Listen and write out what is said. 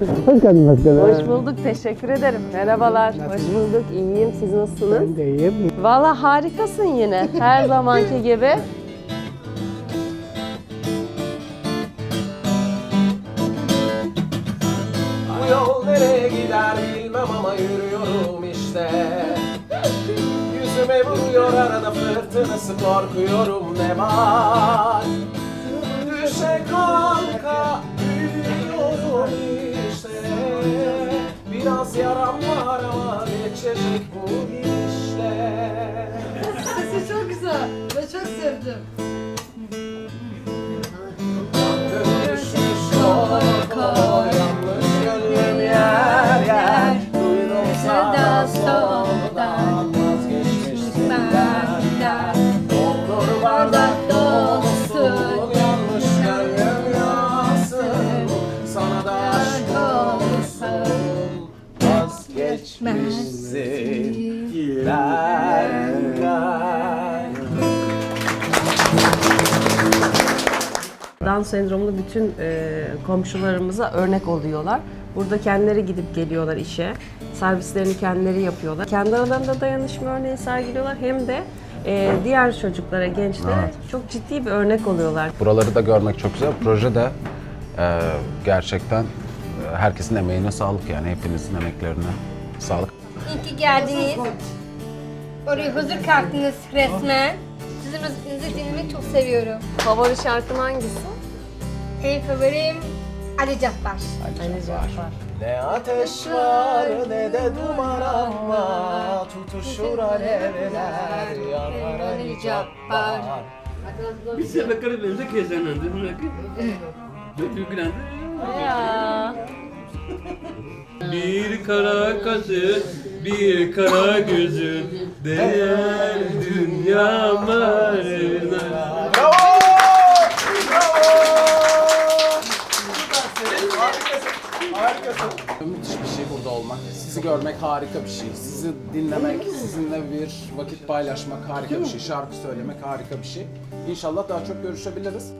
Hoş geldin başkanım. Hoş bulduk, teşekkür ederim. Merhabalar, hoş bulduk. İyiyim, siz nasılsınız? Ben de iyiyim. Valla harikasın yine, her zamanki gibi. Bu yol nereye gider bilmem ama yürüyorum işte Yüzüme vuruyor arada fırtınası korkuyorum ne var Düşe kalka geçecek bu Sesi çok güzel. Ben çok sevdim. Gönlüm yer yer Duydum benden Down sendromlu bütün e, komşularımıza örnek oluyorlar. Burada kendileri gidip geliyorlar işe. Servislerini kendileri yapıyorlar. Kendi aralarında dayanışma örneği sergiliyorlar. Hem de e, diğer çocuklara, gençlere çok ciddi bir örnek oluyorlar. Buraları da görmek çok güzel. Proje de e, gerçekten e, herkesin emeğine sağlık yani hepinizin emeklerine sağlık. İyi ki geldiniz. Oraya huzur kalktınız resmen. Sizin müziğinizi dinlemeyi çok seviyorum. Favori şarkın hangisi? En favorim Ali Cabbar. Ali Cabbar. Ne ateş var ne de duman ama Tutuşur alevler yanar Ali Cabbar Bir sefer Karadeniz'de kezenendi. Dökülendi. Ya. Bir kara kaşı, bir kara gözün değer dünya marına. Bravo! Bravo! Süpersin, harikasın, harikasın. Müthiş bir şey burada olmak. Sizi görmek harika bir şey. Sizi dinlemek, sizinle bir vakit paylaşmak harika bir şey. Şarkı söylemek harika bir şey. İnşallah daha çok görüşebiliriz.